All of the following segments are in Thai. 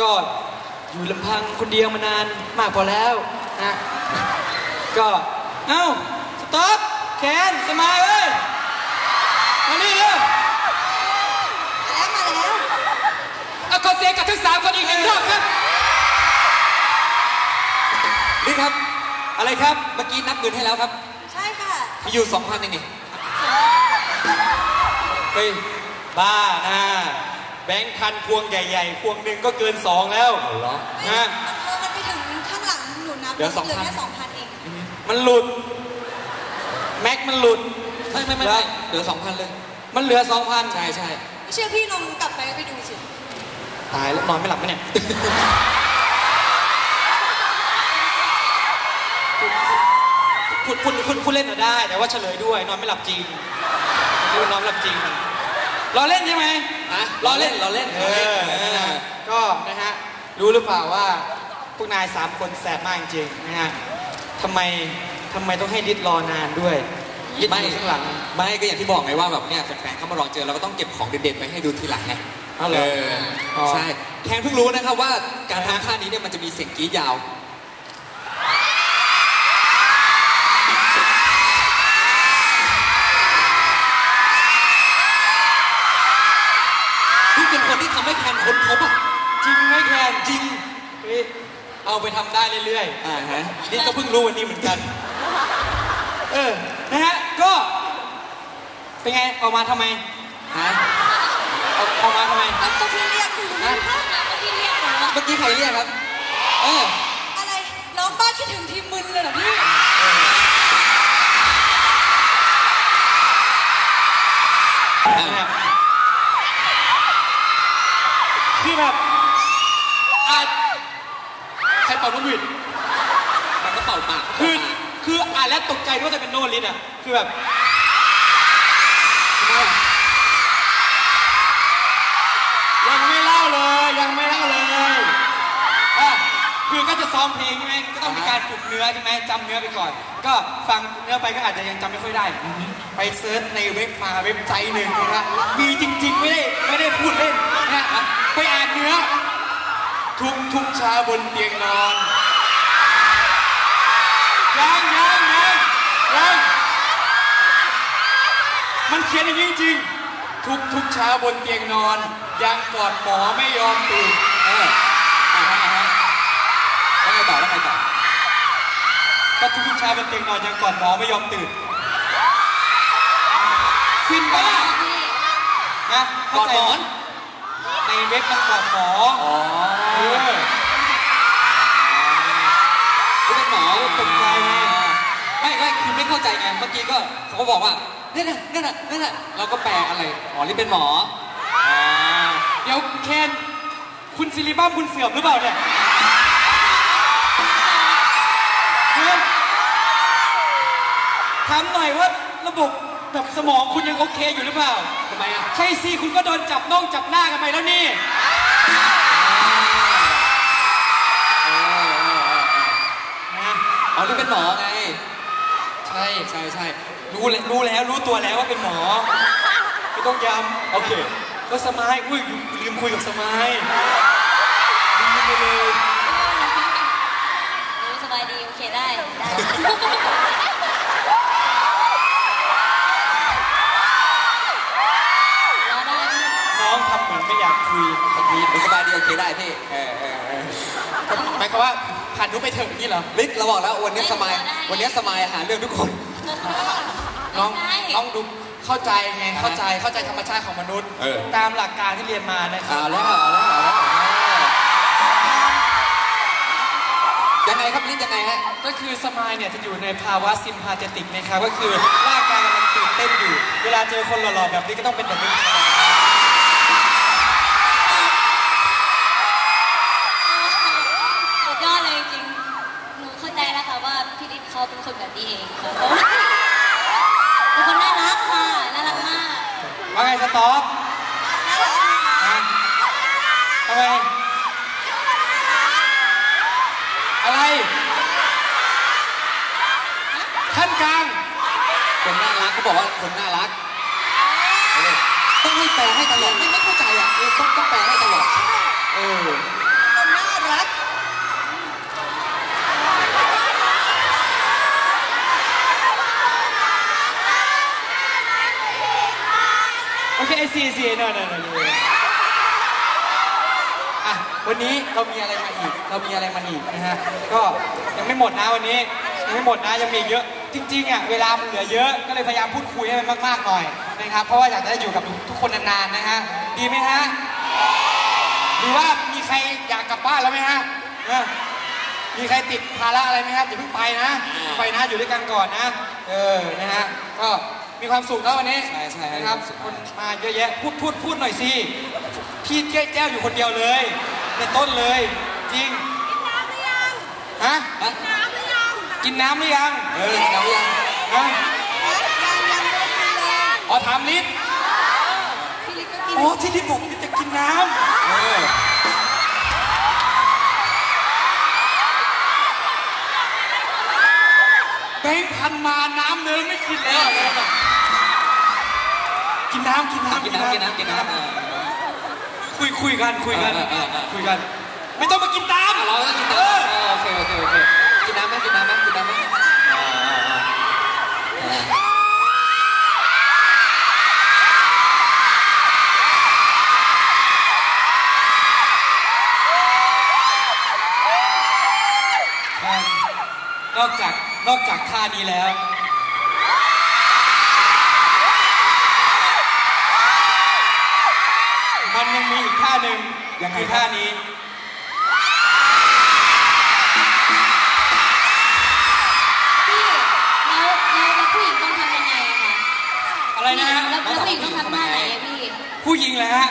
ก็อยู่ลำพังคนเดียวมานานมากพอแล้วนะก็เอ้าสต๊อปแคนสมายเอ้ยมานี่เร็วแล้วมาแล้วเอาขอเสียงกับทั้งสามคนอีกหนึ่งรอบครับนี่ครับ อะไรครับเมื่อกี้นับเงินให้แล้วครับ ใช่ค่ะมีอยู่2,000เองนี่เฮ้ยบ้านะ แบงค์พันพวงใหญ่ๆ พวงหนึ่งก็เกินสองแล้วเหรอนะมันมันไปถึงข้างหลังหนูนับเดี๋ยว2,000หลือแค่สองพันเอง มันหลุด แม็กมันหลุด ไม่ไม่ไม่แล้ไม่วเหลือ2,000เลย มันเหลือสองพันใช่ใช่ไม่เชื่อพี่ลองกลับไปไปดูสิ ตายแล้วนอนไม่หลับไหมเนี่ยพูดพูดพูดพูดเล่นเอาได้ แต่ว่าเฉลยด้วย นอนไม่หลับจริงดูนอนไม่หลับจริง รอเล่นใช่ไหมอะรอเล่นรอเล่นเออนะฮะก็นะฮะรู้หรือเปล่าว่าพวกนายสามคนแสบมากจริงๆนะฮะทำไมทำไมต้องให้ดิดรอนานด้วยดิดไม่อยู่ข้างหลัง ไม่ก็อย่างที่บอกไงว่าแบบเนี่ยแฟนๆเข้ามาลองเจอเราก็ต้องเก็บของเด็ดๆไปให้ดูทีหลังไงอ๋อเหรออ๋อใช่แทนเพิ่งรู้นะครับว่าการทำท่านี้เนี่ยมันจะมีเสียงกรี๊ดยาว คนค้นพบอะจริงไหมแคนจริงเฮ้ยเอาไปทำได้เรื่อยๆอ่าฮะนี่ก็เพิ่งรู้วันนี้เหมือนกัน เออนะฮะก็เป็นไงออกมาทำไมฮะออกออกมาทำไม ก็ก็พี่เรียกหนูฮะก็พี่เรียกหนูอะเมื่อกี้ใครเรียกครับ เอออะไรน้องบ้านคิดถึงทีมมึนเลยเหรอพี่ แบบอาจใครเป่านกหวีดมันก็เป่าปากคือคืออ่านแล้วตกใจว่าจะเป็นโนลินอะคือแบบยังไม่เล่าเลยยังไม่เล่าเลยอะคือก็จะซ้อมเพลงใช่ไหมก็ต้องมีการฝึกเนื้อใช่ไหมจำเนื้อไปก่อน ก็ฟังเนื้อไปก็อาจจะยังจำไม่ค่อยได้ ไปเซิร์ชในเว็บมาเว็บไซต์หนึ่งนะฮะมีจริง ๆ ไม่ได้ไม่ได้พูดเล่นนะฮะ ไปอ่านเนื้อ ทุกทุกเช้าบนเตียงนอนยังยังยังยังมันเขียนอย่างนี้จริง ทุกทุกเช้าบนเตียงนอน ยังกอดหมอไม่ยอมตื่นเอออ่าฮะอ่าฮะแล้วไงต่อแล้วไงต่อก็ทุกทุกเช้าบนเตียงนอนยังกอดหมอไม่ยอมตื่นฟินปะล่ะนะกอดหมอ เว็บมันกอดหมออ๋อเออนี่เป็นหมอตกใจไงไม่ไม่คือไม่เข้าใจไงเมื่อกี้ก็เขาก็บอกว่าเนี่ยน่ะเนี่ยน่ะเนี่ยน่ะเราก็แปลอะไรอ๋อนี่เป็นหมอเดี๋ยวเคนคุณซิลิบัมคุณเสื่อมหรือเปล่าเนี่ยเคนถามหน่อยว่าระบบ แบบสมองคุณยังโอเคอยู่หรือเปล่า ทำไมอะ ใช่สิคุณก็โดนจับน่องจับหน้ากันไปแล้วนี่เออเออเออเออนะอ๋อนี่เป็นหมอไง ใช่ใช่ใช่รู้แล้วรู้แล้วรู้ตัวแล้วว่าเป็นหมอไม่ต้องย้ำโอเค ก็สมายอุ้ยลืมคุยกับสมายลืมไปเลยรู้สบายดี โอเคได้ได้ ไม่อยากคุยกับมีสบายดีโอเคได้พี่เออเออเออหมายความว่าผ่านนุไปเถอะอย่างนี่เหรอ ลิศเราบอกแล้ววันนี้สมายวันนี้สมายหาเรื่องทุกคน น้องไม่ใช่ น้องดูเข้าใจไงเข้าใจเข้าใจธรรมชาติของมนุษย์ เออ ตามหลักการที่เรียนมานะครัเอาบแล้วเอาแล้วเอาแล้วยังไงครับลิศยังไงฮะ ก็คือสมายเนี่ยจะอยู่ในภาวะซิมพาเจติกนะครับก็คือร่างกายกำลังตื่นเต้นอยู่ เวลาเจอคนหล่อๆแบบนี้ก็ต้องเป็นแบบนี้ ตลอดไม่ไม่เข้าใจอะออต้องต้องแปลให้ตลอดเออคน่ารักโอเคสี่สี่นอยหนอยหนอะวันนี้เรามีอะไรมาอีก เรามีอะไรมาอีกนะฮะ ก็ยังไม่หมดนะวันนี้ยังไม่หมดนะยังมีเยอะ จริงๆอะเวลาเหลือเยอะก็เลยพยายามพูดคุยให้มันมากๆหน่อย นะครับ เพราะว่าอยากจะได้อยู่กับทุกคนนานๆนะฮะดีไหมฮะหรือว่ามีใครอยากกลับบ้านแล้วไหมฮะเออมีใครติดภาระอะไรไหมครับอย่าเพิ่งไปนะไปนะอยู่ด้วยกันก่อนนะ เออนะฮะก็มีความสุขแล้ววันนี้ใช่ใช่นะครับคนมาเยอะแยะพูดพูดพูดหน่อยสิพี่แก้แจ้วอยู่คนเดียวเลยในต้นเลยจริงฮะฮะกินน้ำหรือยัง เออเรายังฮะ ยังยังไม่ได้กินเลย อ๋อถามลิศพี่ลิศก็กินอ๋อที่ลิศบอกลิศจะกินน้ำเออแบงค์พันมาน้ำเนินไม่กินแล้ว กินน้ำกินน้ำกินน้ำกินน้ำกินน้ำเออคุยคุยกันคุยกันเออเออเออคุยกัน ไม่ต้องมากินตามเราต้องกินน้ำเออโอเคโอเคโอเคกินน้ำไหมกินน้ำไหมกินน้ำไหม นอกจากนอกจากท่านี้แล้ว มันยังมีอีกท่าหนึ่งยังคือท่านี้ พี่แล้วแล้วแล้วผู้หญิงต้องทำยังไงอะคะอะไรนะฮะแล้วแล้วผู้หญิงต้องทำท่าไหนอะพี่ ผู้หญิงแหละฮะ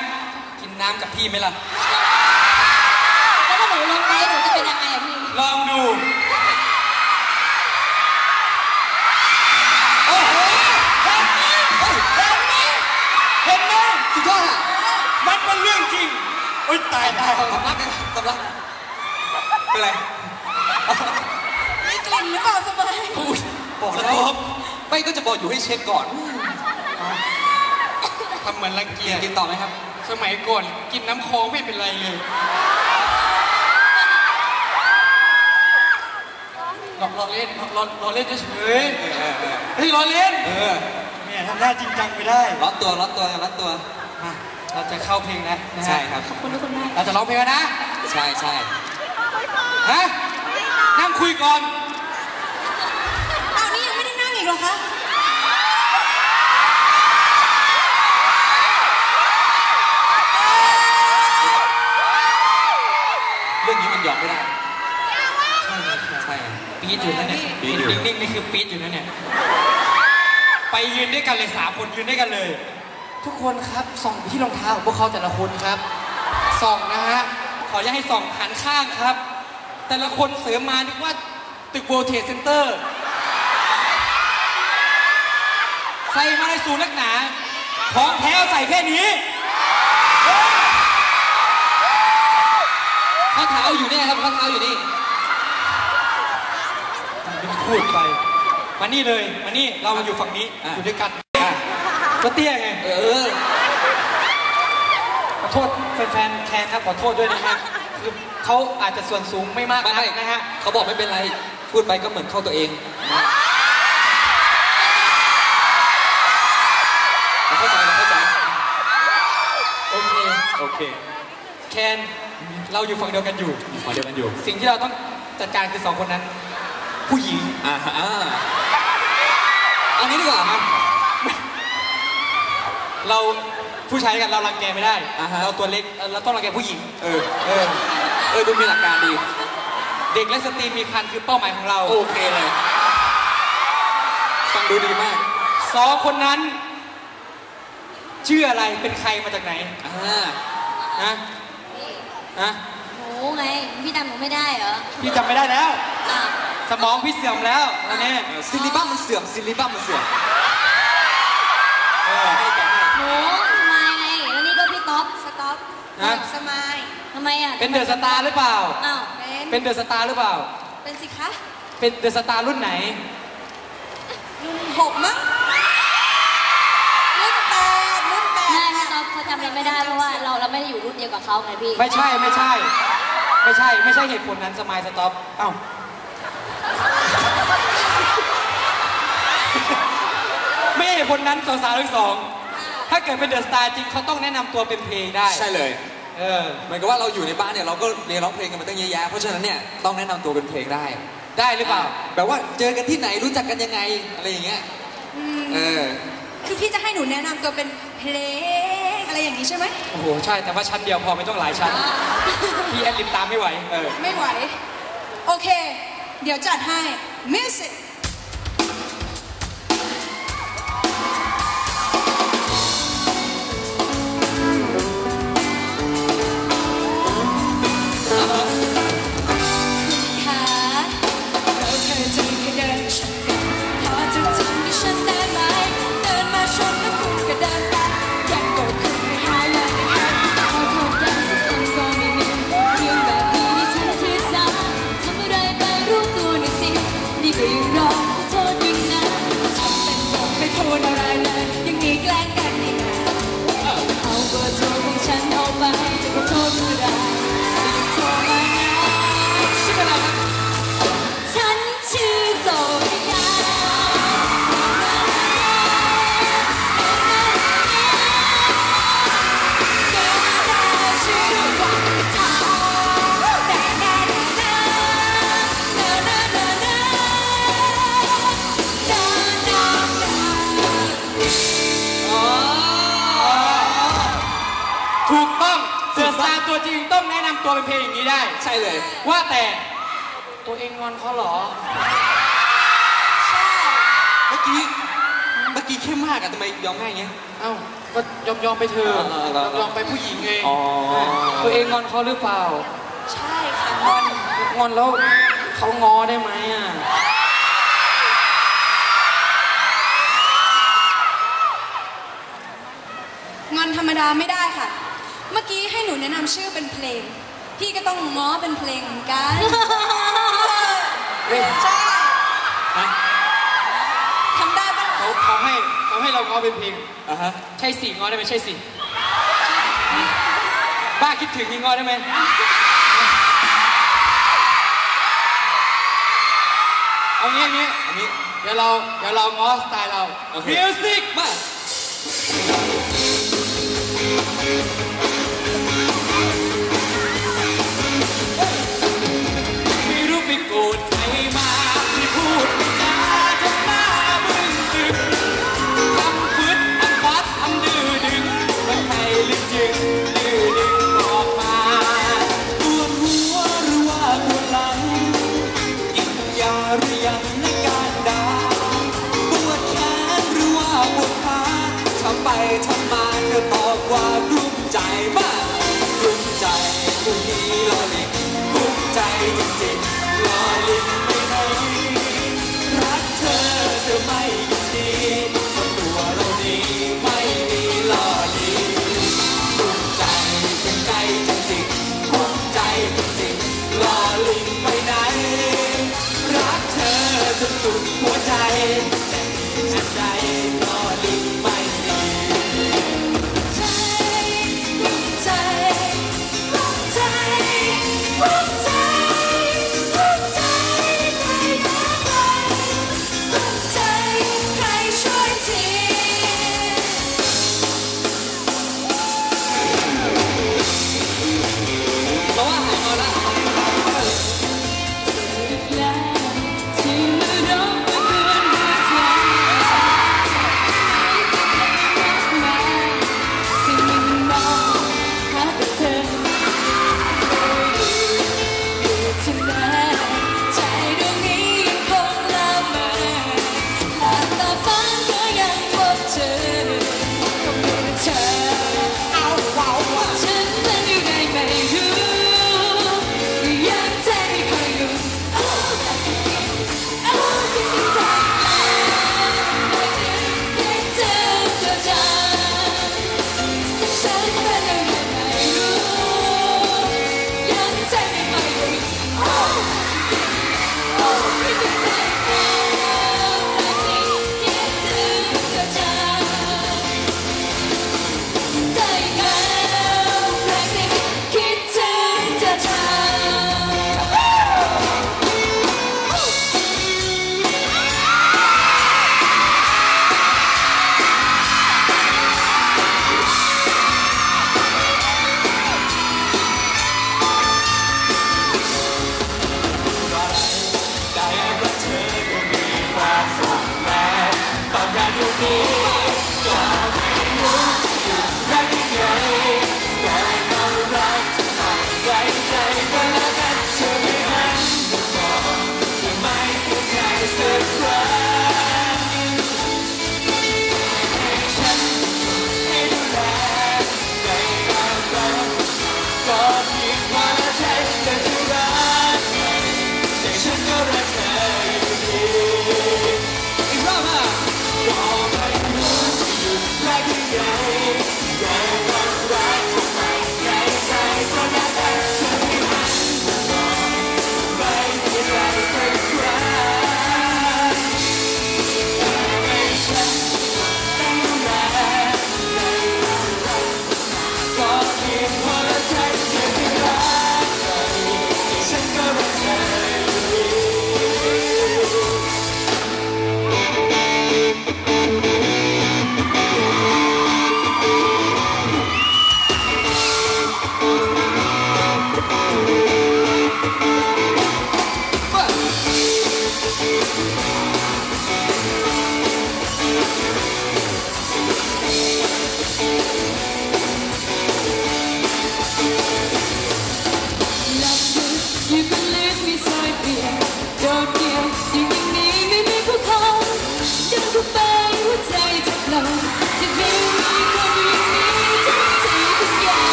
กินน้ำกับพี่ไหมล่ะ สำลักเลยสำลักเป็นไรมีกลิ่นหรือเปล่าสบายอุ้ยบอกสแล้วต๊อปไม่ก็จะบอกอยู่ให้เช็คก่อน ทำเหมือนรังเกียจกินต่อไหมครับ สมัยก่อนกินน้ำคลองไม่เป็นไรเลยลองลองเล่นลองลองเล่นเฉยๆเฮ้ยลองเล่น เออเนี่ยทำหน้าจริงจังไม่ได้ร้อนตัวร้อนตัวร้อนตัว มา เราจะเข้าเพลงแล้วนะฮะใช่ครับ ขอบคุณทุกคนมากเราจะร้องเพลงแล้วนะ ใช่ใช่ฮะนั่งคุยก่อนอ้าวนี่ยังไม่ได้นั่งอีกเหรอคะเรื่องนี้มันยอมไม่ได้ ใช่ปี๊ดอยู่นั่นเนี่ยปี๊ดอยู่ นิ่งๆนี่คือปี๊ดอยู่นั่นเนี่ย ไปยืนด้วยกันเลยสามคนยืนด้วยกันเลย ทุกคนครับส่องไปที่รองเท้าของพวกเขาแต่ละคนครับส่องนะฮะขออนุญาตให้ส่องหันข้างครับ แต่ละคนเสริมมานึกว่าตึกโบเทสเซ็นเตอร์ใส่มาในสูนักหนา ของแท้ใส่แค่นี้ข้อเท้าอยู่นี่ครับข้อเท้าอยู่นี่พูดไปมานี่เลยมานี่เรามาอยู่ฝั่งนี้อะอยู่ด้วยกันอะ ก็เตี้ยไง เออ ขอโทษแฟนๆแคนครับขอโทษด้วยนะฮะคือเขาอาจจะส่วนสูงไม่มากไม่นัไม่กนะฮะ เขาบอกไม่เป็นไร พูดไปก็เหมือนเข้าตัวเองเราเข้าใจเราเข้าใจ โอเค โอเคแคนเราอยู่ฝั่งเดียวกันอยู่มาเดียวกันอยู่สิ่งที่เราต้องจัดการคือสองคนนั้น ผู้หญิง อ่าฮะเอางี้ดีกว่าครับ เราผู้ชายกันเรารังแกไม่ได้ อ่าฮะ เราตัวเล็กเราต้องรังแกผู้หญิง เออ เออ เออ ดูมีหลักการดี เด็กและสตรีมีคันคือเป้าหมายของเราโอเคเลยฟังดูดีมาก สองคนนั้น ชื่ออะไรเป็นใครมาจากไหนอ่า ฮะฮะหนูไง พี่จำหนูไม่ได้เหรอพี่จำไม่ได้แล้วอ้าวสมองพี่เสื่อมแล้วตอนนี้ซิลิบัมมันเสื่อมซิลิบัมมันเสื่อมเออให้แกให้ หนูทำไมไง แล้วนี่ก็พี่ต๊อป สต็อป ฮะ สมาย ทำไมอะเป็นเดอะสตาร์หรือเปล่า อ้าวเป็นเป็นเดอะสตาร์หรือเปล่า เป็นสิคะ เป็นเดอะสตาร์รุ่นไหน รุ่นหกมั้งรุ่นแปดรุ่นแปดใช่พี่ค่ะ ต๊อปเขาจำเราไม่ได้เพราะว่าเราเราไม่ได้อยู่รุ่นเดียวกับเขาไงพี่ ไม่ใช่ไม่ใช่ ไม่ใช่ไม่ใช่เหตุผลนั้นสมายสต็อปเอ้าไม่ใช่เหตุผลนั้นสาวๆทั้งสอง ถ้าาเกิดเป็นเดอะสตาร์จริงเขาต้องแนะนำตัวเป็นเพลงได้ ใช่เลย เออเหมือนกับว่าเราอยู่ในบ้านเนี่ยเราก็เรียนร้องเพลงกันมาตั้งเยอะแยะเพราะฉะนั้นเนี่ยต้องแนะนำตัวเป็นเพลงได้ได้หรือเปล่า แบบว่าเจอกันที่ไหนรู้จักกันยังไงอะไรอย่างเงี้ยอืมเออคือพี่จะให้หนูแนะนำตัวเป็นเพลงอะไรอย่างนี้ใช่ไหมโอ้โหใช่แต่ว่าชั้นเดียวพอไม่ต้องหลายชั้นพี่แอดลิปตามไม่ไหวเออ ไม่ไหว โอเค เดี๋ยวจัดให้มิ เป็นเพลงอย่างนี้ได้ ใช่เลย ว่าแต่ตัวเองงอนเขาเหรอ เมื่อกี้เมื่อกี้เข้มมากอะทำไมยอมง่ายอย่างเงี้ย เอ้าก็ยอมยอมไปเถอะเออเออเออยอมไปผู้หญิงไงอ๋อตัวเองงอนเขาหรือเปล่า ใช่ค่ะงอนงอนแล้วเขาง้อได้ไหมอะงอนธรรมดาไม่ได้ค่ะ เมื่อกี้ให้หนูแนะนำชื่อเป็นเพลง พี่ก็ต้องง้อเป็นเพลงเหมือนกันเฮ้ยใช่ฮะทำได้ปะล่ะเขาเขาให้เขาให้เราง้อเป็นเพลง อะฮะ ใช่สิง้อได้ไหมใช่สิ บ้าคิดถึงนี่ง้อได้ไหมเอางี้เอางี้อันนี้เดี๋ยวเราเดี๋ยวเราง้อสไตล์เราโอเคมิวสิกมา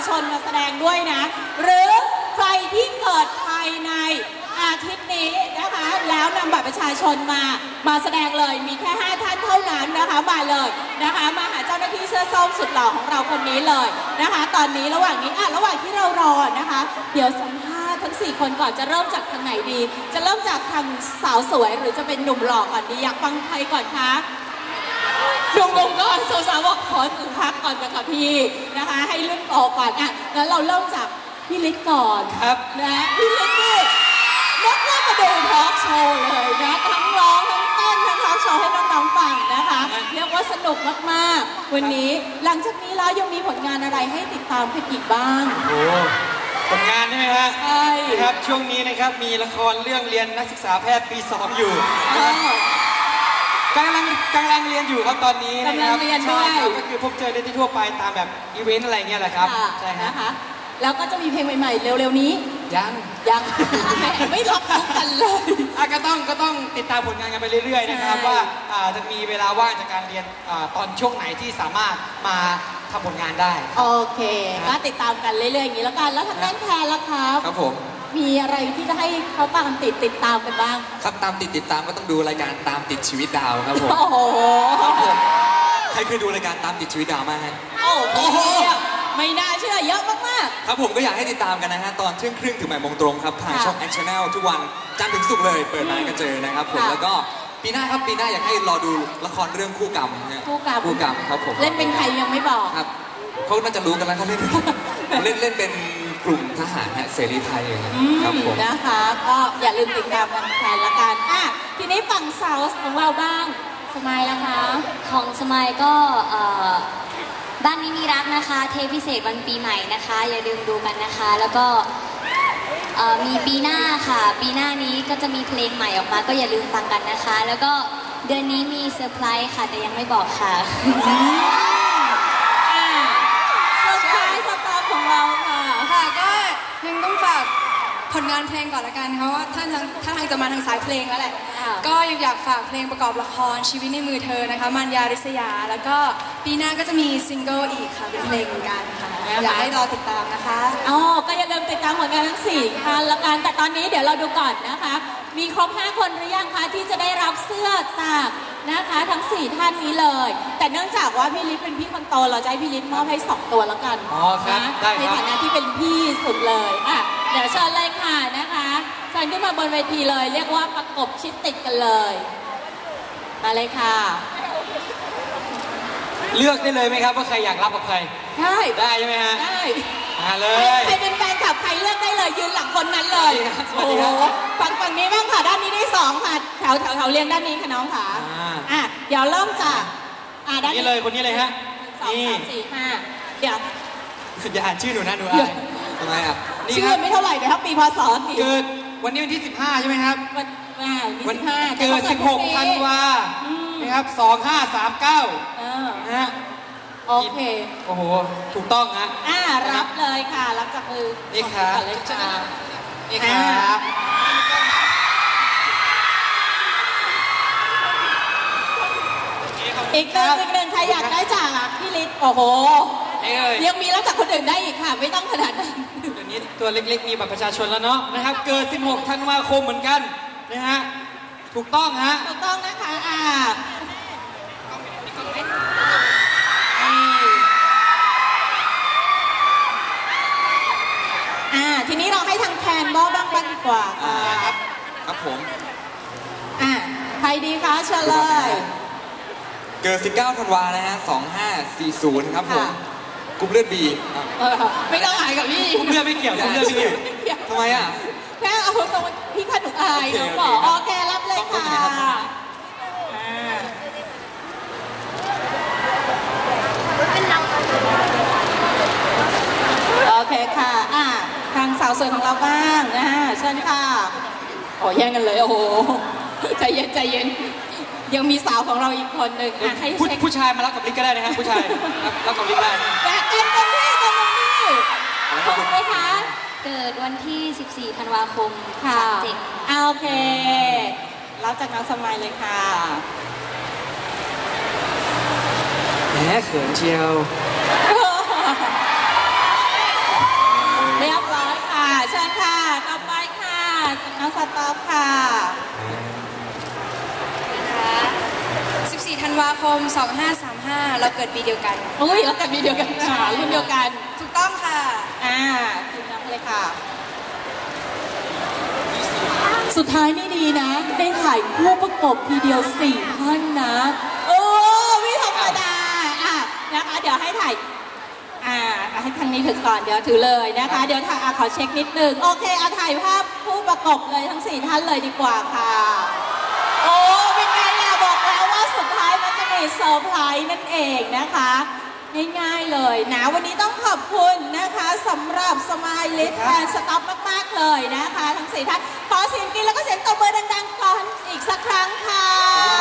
ชาชนมาแสดงด้วยนะ หรือใครที่เกิดภายในอาทิตย์นี้นะคะ แล้วนำบัตรประชาชนมามาแสดงเลยมีแค่ 5 ท่านเท่านั้นนะคะมาเลยนะคะ มาหาเจ้าหน้าที่เสื้อส้มสุดหล่อของเราคนนี้เลยนะคะ ตอนนี้ระหว่างนี้อะระหว่างที่เรารอนะคะ เดี๋ยวสัมภาษณ์ทั้ง 4 คนก่อนจะเริ่มจากทางไหนดี จะเริ่มจากทางสาวสวยหรือจะเป็นหนุ่มหล่อก่อนดีอยากฟังใครก่อนคะ หนุ่มๆก่อนสาวๆบอกขอหนึ่งพักก่อนนะคะพี่นะคะ ให้เรื่องต่อก่อนอะแล้วเราเริ่มจากพี่ฤทธิ์ก่อนครับนะพี่ฤทธิ์นี่นึกว่ามาดูทอล์กโชว์เลยนะทั้งร้องทั้งเต้นทั้งทอล์กโชว์ให้น้องๆฟังนะคะ เรียกว่าสนุกมากๆ วันนี้หลังจากนี้แล้วยังมีผลงานอะไรให้ติดตามกันอีกบ้างโอ้ผลงานใช่ไหมฮะใช่นะครับช่วงนี้นะครับมีละครเรื่องเรียนนักศึกษาแพทย์ปี2อยู่เออ กำลังกำลังเรียนอยู่ครับตอนนี้นะคกำลัรังบเรียนด้วย ใช่ครับก็คือพบเจอได้ที่ทั่วไปตามแบบอีเวนต์อะไรเงี้ยแหละครับค่ะใช่ฮะนะคะ แล้วก็จะมีเพลงใหม่ๆ เร็วๆนี้ ยังยังแหมไม่รับทุกกันเลย อะก็ต้องก็ต้องติดตามผลงานกันไปเรื่อยๆนะครับ ใช่ ว่าอ่าจะมีเวลาว่างจากการเรียนอาตอนช่วงไหนที่สามารถมาทำผลงานได้ โอเคครับก็ติดตามกันเรื่อยๆอย่างนี้แล้วกัน แล้วทางด้านแทนล่ะครับ ครับผม มีอะไรที่จะให้เขาตามติดติดตามกันบ้าง ครับตามติดติดตามก็ต้องดูรายการตามติดชีวิตดาวครับผมโอ้โหครับผมใครเคยดูรายการตามติดชีวิตดาวมางฮะโอ้โหไม่น่าเชื่อเยอะมากครับผมก็อยากให้ติดตามกันนะฮะ ตอนเที่ยงครึ่งถึงบ่ายโมงตรงครับทางค่ะช่องแอ c ชั่นแนลทุกวันจันทร์ถึงศุกร์เลย เปิดมาก็เจอนะครับผมค่ะแล้วก็ปีหน้าครับปีหน้าอยากให้รอดูละครเรื่องคู่กรรมนะคู่กรรมคู่กรรมครับผมๆเล่นเป็นใครยังไม่บอกครับเขาน่าจะรู้กันแล้วเขาเล่นเล่นเล่นเป็น กลุ่มทหารฮะเสรีไทยอย่างเงี้ยอืมครับผม นะคะก็อย่าลืมติดตามกันแทนละกันอะทีนี้ฝั่งสาวของเราบ้างสมัยละคะ ของสมัยก็เอ่อบ้านนี้มีรักนะคะ เทปพิเศษวันปีใหม่นะคะ อย่าลืมดูกันนะคะ แล้วก็เอ่อมีปีหน้าค่ะ ปีหน้านี้ก็จะมีเพลงใหม่ออกมา ก็อย่าลืมฟังกันนะคะ แล้วก็เดือนนี้มีเซอร์ไพรส์ค่ะ แต่ยังไม่บอกค่ะ อะเซอร์ไพรส์สตาร์ของเราค่ะ ค่ะก็ยังต้องฝาก ผลงานเพลงก่อนละกันค่ะว่าท่านทางท่านทางจะมาทางสายเพลงแล้วแหละ ค่ะ ก็ยังอยากฝากเพลงประกอบละครชีวิตในมือเธอนะคะมารยาริษยา แล้วก็ปีหน้าก็จะมีซิงเกิลอีกค่ะเป็นเพลงเหมือนกันค่ะอยากให้รอติดตามนะคะ อ๋อ ก็อย่าลืมติดตามผลงานทั้งสี่ท่านละกัน แต่ตอนนี้เดี๋ยวเราดูก่อนนะคะ มีครบ 5 คนหรือยังคะที่จะได้รับเสื้อจาก นะคะทั้ง 4 ท่านนี้เลย แต่เนื่องจากว่าพี่ลิศเป็นพี่คนโตเราจะให้พี่ลิศมอบให้ 2 ตัวแล้วกันอ๋อครับนะได้ในครับ ฐานะที่เป็นพี่สุดเลยอะเดี๋ยวเชิญเลยค่ะนะคะเชิญขึ้นมาบนเวทีเลย เรียกว่าประกบชิดติดกันเลย มาเลยค่ะเลือกได้เลยไหมครับว่าใครอยากรับกับใคร ได้ได้ใช่ไหมฮะได้มาเลใครยเป็นแฟนคลับใครเลือกได้เลยยืนหลังคนนั้นเลยสวัโอ้สดีโหครับ ฝั่งฝั่งนี้บ้างค่ะด้านนี้ได้สองค่ะแถวแถวแถวเรียงด้านนี้ค่ะน้องค่ะ อ่าอะ เดี๋ยวเริ่มจากอะด้านนี่นี้เลยคนนี้เลยฮะสองนี่สามสี่ห้าเดี๋ยวอย่าอ่านชื่อหนูนะหนูเดี๋อ่ายวนทำไมอะนี่ชื่ครัอบไม่เท่าไหร่แต่ถ้าปีพศสิเกิดวันนี้วันที่ 15 ใช่ไหมครับวันอ่าวันวันที่ห้าเกิด 16ธันวาอืมนะครับ 2539เออนะฮะโอเค โอ้โห ถูกต้องฮะ อ่ารับเลยค่ะ รับจากมือนี่ครับก่อนเลยค่ะ นี่ครับ อีกหนึ่งอีกหนึ่งใครอยากได้จากอะพี่ฤทธิ์โอ้โหนี่เลยยังมีรับจากคนอื่นได้อีกค่ะ ไม่ต้องขนาดนั้นเดี๋ยวนี้ตัวเล็กๆมีบัตรประชาชนแล้วเนาะนะครับ เกิด 16 ธันวาคมเหมือนกันนะฮะ ถูกต้องฮะถูกต้องนะคะอ่าอ่า ทีนี้เราให้ทางแทนบ้างบ้างบ้างดีกว่าค่ะ ครับ ครับผม อ่าใครดีคะเชิญเลย เกิด 19ธันวานะฮะ 2540 ครับผมค่ะกรุ๊ปเลือดบีเออไม่ต้องอายกับพี่เลือกไม่เกี่ยวเลือกไม่เกี่ยว ทำไมอะ แค่เอาตรงพี่ขนุกอายโอเคน้องโอเคบอกครับโอเครับเลยต้องค่ะต้องไหนครับอ่าโอเคค่ะอ่าทางสาวสวยของเราบ้างนะฮะเชิญค่ะโอ้แย่งกันเลยโอ้โหใจเย็นใจเย็น ยังมีสาวของเราอีกคนหนึ่งอะให้ผู้เช็คผู้ชายมารับกับลิกก็ได้นะฮะผู้ชายรับรับกับลิกได้นะแบกกันกันพี่กันพี่ถูกไหมคะ เกิดวันที่ 14 ธันวาคมค่ะ37อ่าโอเค รับจากน้องสมัยเลยค่ะแหมเขินเชียวเรียบร้อยค่ะ เชิญค่ะ ต่อไปค่ะจากน้องสต๊อปค่ะ 14 ธันวาคม 2535 เราเกิดปีเดียวกัน อุ้ยแล้วกันมีเดียวกันค่ะรุ่นเดียวกัน ถูกต้องค่ะ อ่าคุณน้องเลยค่ะ สุดท้ายนี่ดีนะ ได้ถ่ายคู่ประกบทีเดียวสี่ท่านนะ โอ้ไม่ธรรมดา อะนะคะเดี๋ยวให้ถ่าย อ่าให้ทางนี้ถึงก่อนเดี๋ยวถือเลยนะคะ เดี๋ยวถ่ายอะขอเช็คนิดนึง โอเคเอาถ่ายภาพคู่ประกบเลยทั้งสี่ท่านเลยดีกว่าค่ะ โอ้เป็นไงล่ะบอกแล้วว่าสุดท้ายมันจะมี เซอร์ไพรส์นั่นเองนะคะ ง่ายๆเลยนะ วันนี้ต้องขอบคุณนะคะสำหรับสมายลิสแอนสต็อปมากๆเลยนะคะ ทั้งสี่ท่านขอเสียงกรีนแล้วก็เสียงตบมือดังๆก่อนอีกสักครั้งค่ะ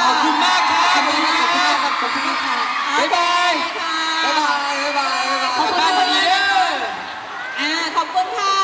ขอบคุณมากครับขอบคุณมากครับขอบคุณมากครับบ๊ายบายค่ะบ๊ายบายบ๊ายบายบ๊ายบายขอบคุณมากดีเด้ออ่า ขอบคุณค่ะ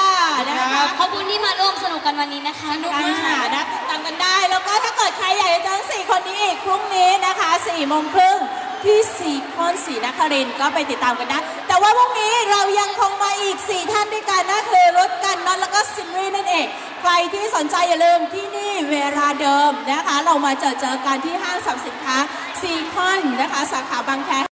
นะคะขอบคุณที่มาร่วมสนุกกันวันนี้นะคะนุกค่ะดีค่ะนะติดตามกันได้ แล้วก็ถ้าเกิดใครอยากจะเจอทั้งสี่คนนี้อีกพรุ่งนี้นะคะสี่โมงครึ่งที่สีคอนสีนครินทร์ก็ไปติดตามกันได้ แต่ว่าพรุ่งนี้เรายังคงมาอีก 4 ท่านด้วยกันนะคือรถกันน็อตแล้วก็ซิมรีนั่นเอง ใครที่สนใจอย่าลืมที่นี่เวลาเดิมนะคะ เรามาเจอเจอกันที่ห้างสรรพสินค้าซีคอนนะคะ สาขาบางแค